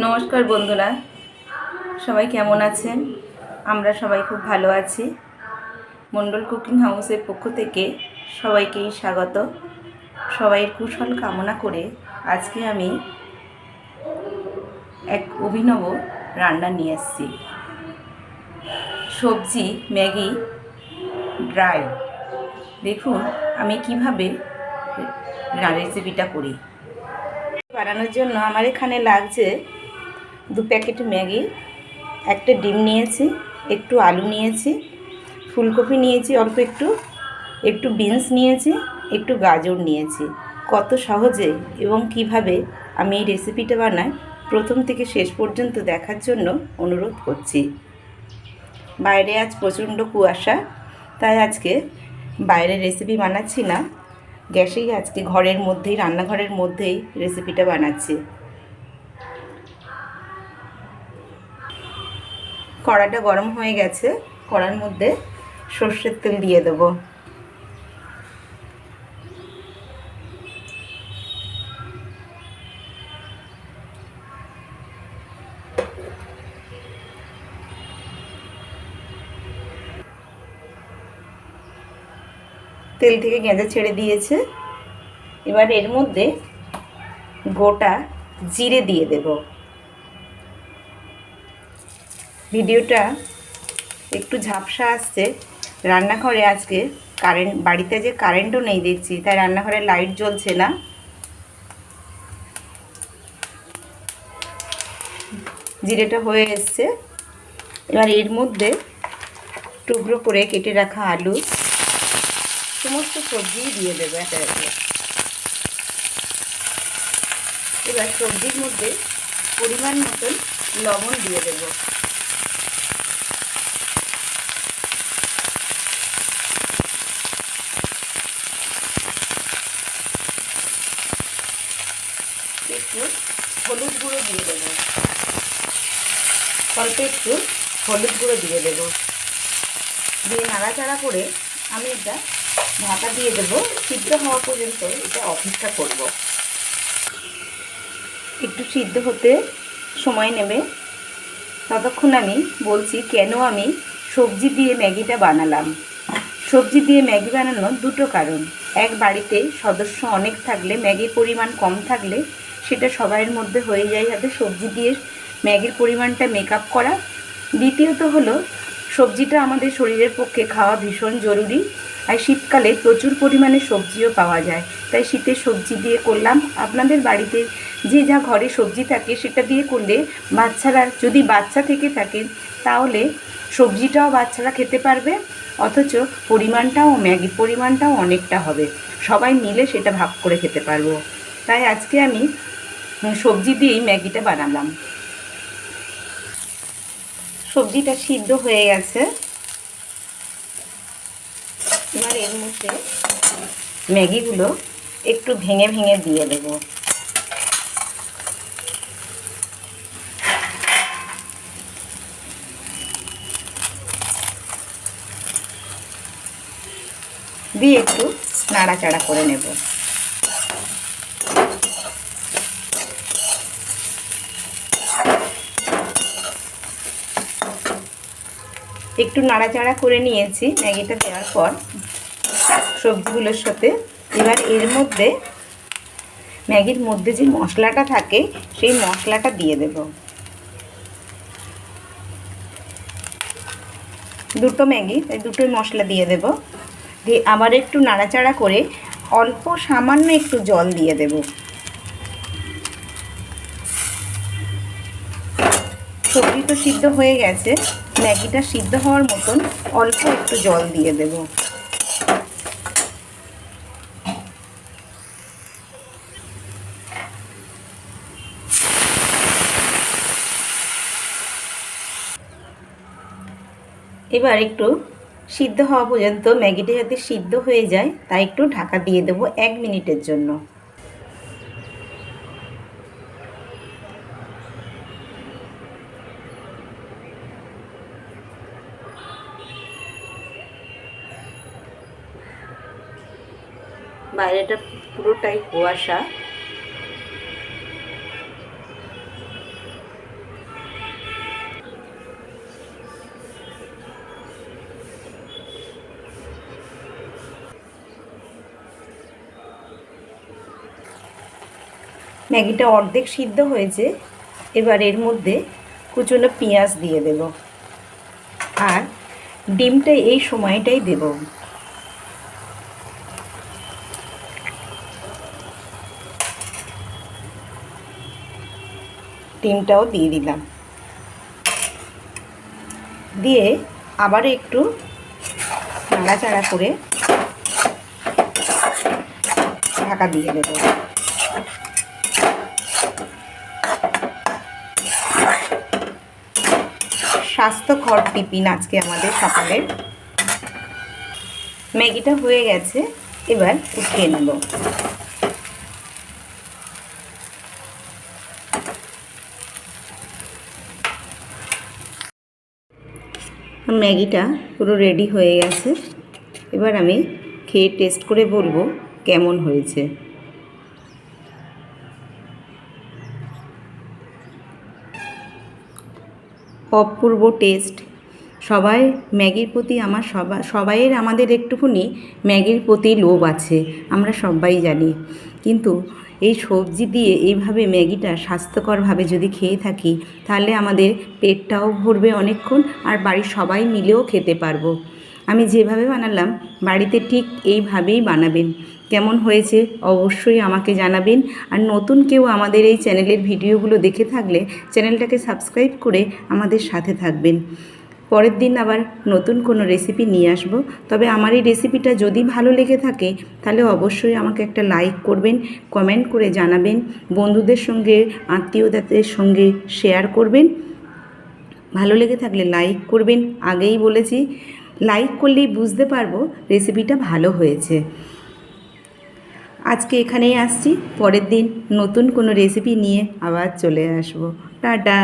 নমস্কার বন্ধুরা। সবাই কেমন আছেন? আমরা সবাই খুব ভালো আছি। মণ্ডল কুকিং হাউসের পক্ষ থেকে সবাইকেই স্বাগত। সবাই কুশল কামনা করে আজকে আমি এক অভিনব রান্না নিয়ে এসেছি। সবজি, ম্যাগি, ড্রাই। দেখুন, আমি কীভাবে রেসিপিটা করি। বানানোর জন্য আমার এখানে লাগছে দু প্যাকেট ম্যাগি, একটা ডিম নিয়েছি, একটু আলু নিয়েছি, ফুলকপি নিয়েছি অল্প একটু একটু বিনস নিয়েছি, একটু গাজর নিয়েছি। কত সহজে এবং কীভাবে আমি এই রেসিপিটা বানাই, প্রথম থেকে শেষ পর্যন্ত দেখার জন্য অনুরোধ করছি। বাইরে আজ প্রচণ্ড কুয়াশা, তাই আজকে বাইরে রেসিপি বানাচ্ছি না। গ্যাসেই আজকে ঘরের মধ্যেই, রান্নাঘরের মধ্যেই রেসিপিটা বানাচ্ছি। কড়াটা গরম হয়ে গেছে কড়ার মধ্যে সর্ষের তেল দিয়ে দেবো। তেল থেকে গেঁজা ছেড়ে দিয়েছে। এবার এর মধ্যে গোটা জিরে দিয়ে দেব। ভিডিওটা একটু ঝাপসা আসছে। রান্নাঘরে আজকে কারেন্ট বাড়িতে যে কারেন্টও নেই দেখছি, তাই রান্নাঘরে লাইট জ্বলছে না। জিরেটা হয়ে এসছে। এবার এর মধ্যে টুকরো করে কেটে রাখা আলু, সমস্ত সবজিই দিয়ে দেবো একে এবার সবজির মধ্যে পরিমাণ মতন লবণ দিয়ে দেব একটু হলুদ গুঁড়ো দিয়ে দেবো অল্প একটু হলুদ গুঁড়ো দিয়ে দেবো। দিয়ে নাড়াচাড়া করে আমি এটা ঢাকা দিয়ে দেবো। সিদ্ধ হওয়া পর্যন্ত এটা অপেক্ষা করব। একটু সিদ্ধ হতে সময় নেবে। ততক্ষণ আমি বলছি কেন আমি সবজি দিয়ে ম্যাগিটা বানালাম। সবজি দিয়ে ম্যাগি বানানোর দুটো কারণ। এক, বাড়িতে সদস্য অনেক থাকলে, ম্যাগির পরিমাণ কম থাকলে সেটা সবাইয়ের মধ্যে হয়ে যায়। যাতে সবজি দিয়ে ম্যাগির পরিমাণটা মেকআপ করা। দ্বিতীয়ত হলো, সবজিটা আমাদের শরীরের পক্ষে খাওয়া ভীষণ জরুরি। আর শীতকালে প্রচুর পরিমাণে সবজিও পাওয়া যায়। তাই শীতের সবজি দিয়ে করলাম। আপনাদের বাড়িতে যে যা ঘরে সবজি থাকে, সেটা দিয়ে করলে বাচ্চারা, যদি বাচ্চা থেকে থাকে তাহলে সবজিটাও বাচ্চারা খেতে পারবে। অথচ পরিমাণটাও, ম্যাগির পরিমাণটাও অনেকটা হবে। সবাই মিলে সেটা ভাগ করে খেতে পারব। তাই আজকে আমি সবজি দিয়েই ম্যাগিটা বানালাম। সবজিটা সিদ্ধ হয়ে গেছে। এবার এর মধ্যে ম্যাগিগুলো একটু ভেঙে ভেঙে দিয়ে দেব। দিয়ে একটু নাড়াচাড়া করে নেব। একটু নাড়াচাড়া করে নিয়েছি ম্যাগিটা দেওয়ার পর সবজিগুলোর সাথে। এবার এর মধ্যে ম্যাগির মধ্যে যে মশলাটা থাকে, সেই মশলাটা দিয়ে দেব। দুটো ম্যাগি, তাই দুটোই মশলা দিয়ে দেব। দিয়ে আবার একটু নাড়াচাড়া করে অল্প সামান্য একটু জল দিয়ে দেব। সবজি তো সিদ্ধ হয়ে গেছে। ম্যাগিটা সিদ্ধ হওয়ার মতন অল্প একটু জল দিয়ে দেব। এবার একটু সিদ্ধ হওয়া পর্যন্ত ম্যাগিটা যাতে সিদ্ধ হয়ে যায় তাই একটু ঢাকা দিয়ে দেবো এক মিনিটের জন্য। বাইরেটা পুরোটাই কুয়াশা। ম্যাগিটা অর্ধেক সিদ্ধ হয়েছে, এবার এর মধ্যে কুচনো পেঁয়াজ দিয়ে দেব। আর ডিমটা এই সময়টাই দেবো। ডিমটাও দিয়ে দিলাম। দিয়ে আবার একটু নাড়াচাড়া করে ঢাকা দিয়ে দেবো। স্বাস্থ্যকর টিফিন আজকে আমাদের সকালে। ম্যাগিটা হয়ে গেছে, এবার উঠিয়ে নেব। ম্যাগিটা পুরো রেডি হয়ে গেছে। এবার আমি খেয়ে টেস্ট করে বলব কেমন হয়েছে। অপূর্ব টেস্ট সবাই ম্যাগির প্রতি আমার সবাই সবাইয়ের আমাদের একটুখানি ম্যাগির প্রতি লোভ আছে, আমরা সবাই জানি। কিন্তু এই সবজি দিয়ে এইভাবে ম্যাগিটা স্বাস্থ্যকরভাবে যদি খেয়ে থাকি, তাহলে আমাদের পেটটাও ভরবে অনেকক্ষণ আর বাড়ির সবাই মিলেও খেতে পারব। আমি যেভাবে বানালাম, বাড়িতে ঠিক এইভাবেই বানাবেন। কেমন হয়েছে অবশ্যই আমাকে জানাবেন। আর নতুন কেউ আমাদের এই চ্যানেলের ভিডিওগুলো দেখে থাকলে চ্যানেলটাকে সাবস্ক্রাইব করে আমাদের সাথে থাকবেন। পরের দিন আবার নতুন কোনো রেসিপি নিয়ে আসব। তবে আমার এই রেসিপিটা যদি ভালো লেগে থাকে, তাহলে অবশ্যই আমাকে একটা লাইক করবেন কমেন্ট করে জানাবেন, বন্ধুদের সঙ্গে আত্মীয়তাদের সঙ্গে শেয়ার করবেন। ভালো লেগে থাকলে লাইক করবেন। আগেই বলেছি লাইক করলেই বুঝতে পারব রেসিপিটা ভালো হয়েছে। আজকে এখানেই আসছি। পরের দিন নতুন কোনো রেসিপি নিয়ে আবার চলে আসব। টাটা!